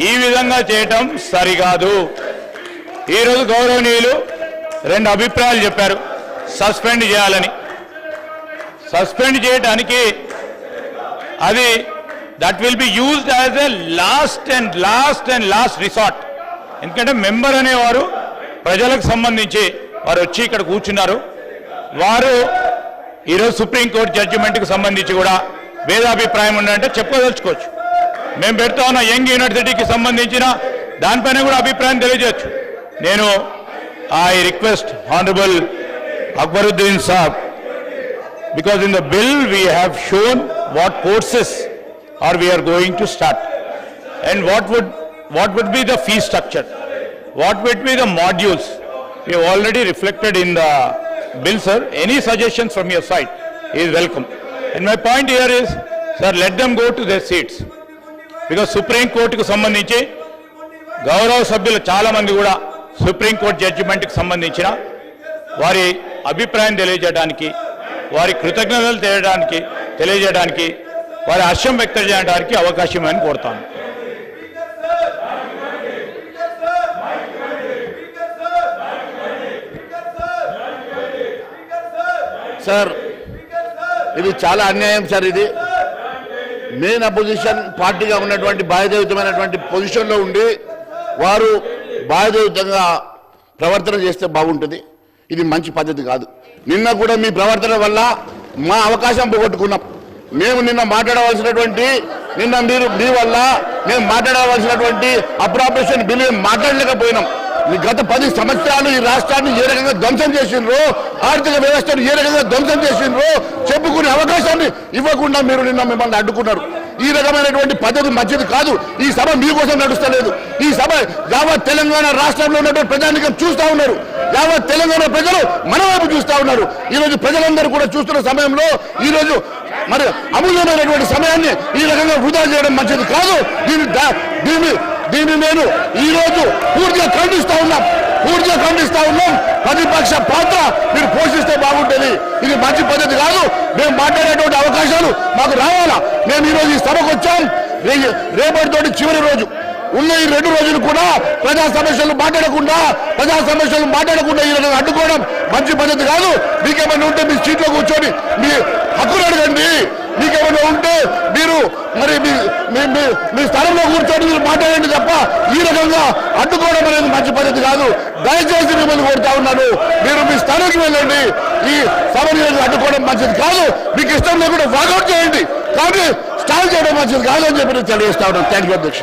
ఈ విధంగా చేయటం సరికాదు. ఈరోజు గౌరవనీయులు రెండు అభిప్రాయాలు చెప్పారు. సస్పెండ్ చేయాలని. సస్పెండ్ చేయటానికి అది that will be used as a last and last and last resort ఎందుకంటే మెంబర్ అనేవారు ప్రజలకు సంబంధించి వారు వచ్చి ఇక్కడ కూర్చున్నారు. వారు ఈరోజు సుప్రీంకోర్టు జడ్జిమెంట్కి సంబంధించి కూడా భేదాభిప్రాయం ఉందంటే చెప్పదలుచుకోవచ్చు మేము పెడతా ఉన్న యంగ్ యూనివర్సిటీకి సంబంధించిన దానిపైన కూడా అభిప్రాయం తెలియజేయచ్చు నేను I request honourable Akbaruddin Saab because in the bill we have shown what courses are we are going to start and what would what would be the fee structure what would be the modules we have already reflected in the bill sir any suggestions from your side is welcome and my point here is sir let them go to their seats because సుప్రీంకోర్టుకు సంబంధించి గౌరవ సభ్యులు చాలా మంది కూడా supreme court జడ్జిమెంట్కి సంబంధించిన వారి అభిప్రాయం తెలియజేయడానికి వారి కృతజ్ఞతలు తెలియడానికి తెలియజేయడానికి వారి హర్షం వ్యక్తం చేయడానికి అవకాశం అని కోరుతాను. సార్ ఇది చాలా అన్యాయం సార్ ఇది. మెయిన్ అపోజిషన్ పార్టీగా ఉన్నటువంటి బాధ్యతయుతమైనటువంటి పొజిషన్లో ఉండి వారు బాధ్యతయుతంగా ప్రవర్తన చేస్తే బాగుంటుంది. ఇది మంచి పద్ధతి కాదు. నిన్న కూడా మీ ప్రవర్తన వల్ల మా అవకాశం పోగొట్టుకున్నాం. మేము నిన్న మాట్లాడవలసినటువంటి నిన్న మీరు మీ వల్ల మేము మాట్లాడవలసినటువంటి అప్రాపరేషన్ బిల్లు మాట్లాడలేకపోయినాం. గత పది సంవత్సరాలు ఈ రాష్ట్రాన్ని ఏ రకంగా ధ్వంసం చేసిండ్రో ఆర్థిక వ్యవస్థను ఏ రకంగా ధ్వంసం చేసిండ్రో చెప్పుకునే అవకాశాన్ని ఇవ్వకుండా మీరు నిన్న మిమ్మల్ని అడ్డుకున్నారు. ఈ రకమైనటువంటి పద్ధతి మంచిది కాదు. ఈ సభ మీకోసం నడుస్తలేదు. ఈ సభ యావత్ తెలంగాణ రాష్ట్రంలో ఉన్నటువంటి ప్రజానికం చూస్తా ఉన్నారు. యావత్ తెలంగాణ ప్రజలు మన వైపు చూస్తా ఉన్నారు. ఈ రోజు ప్రజలందరూ కూడా చూస్తున్న సమయంలో ఈ రోజు మరి అమూల్యమైనటువంటి సమయాన్ని ఈ రకంగా వృధా చేయడం మంచిది కాదు. దీన్ని దీన్ని దీన్ని నేను ఈ రోజు పూర్తిగా ఖండిస్తా ఉన్నాం. పూర్తిగా ఖండిస్తా ఉన్నాం. ప్రతిపక్ష పాత్ర మీరు పోషిస్తే బాగుంటుంది. ఇది మంచి పద్ధతి కాదు. మేము మాట్లాడేటువంటి అవకాశాలు మాకు రావాలా? మేము ఈ రోజు ఈ సభకు వచ్చాం. రేపటితోటి చివరి రోజు. ఉన్న ఈ రెండు రోజులు కూడా ప్రజా సమస్యలు మాట్లాడకుండా ప్రజా సమస్యలు మాట్లాడకుండా ఈ అడ్డుకోవడం మంచి పద్ధతి కాదు. మీకేమైనా ఉంటే మీ సీట్లో కూర్చొని మీ హక్కులు అడగండి. మీకేమైనా ఉంటే మీరు మరి మీ మీ- స్థలంలో కూర్చొని మీరు మాట్లాడండి తప్ప ఈ రకంగా అడ్డుకోవడం అనేది మంచి పద్ధతి కాదు. దయచేసి మిమ్మల్ని కోరుతా ఉన్నాను. మీరు మీ స్థానానికి వెళ్ళండి. ఈ సభని అడ్డుకోవడం మంచిది కాదు. మీకు ఇష్టం లేకుండా వాకౌట్ చేయండి. కానీ స్టాల్ చేయడం మంచిది కాదు అని చెప్పి నేను తెలియజేస్తా ఉన్నాను. థ్యాంక్ యూ అధ్యక్ష.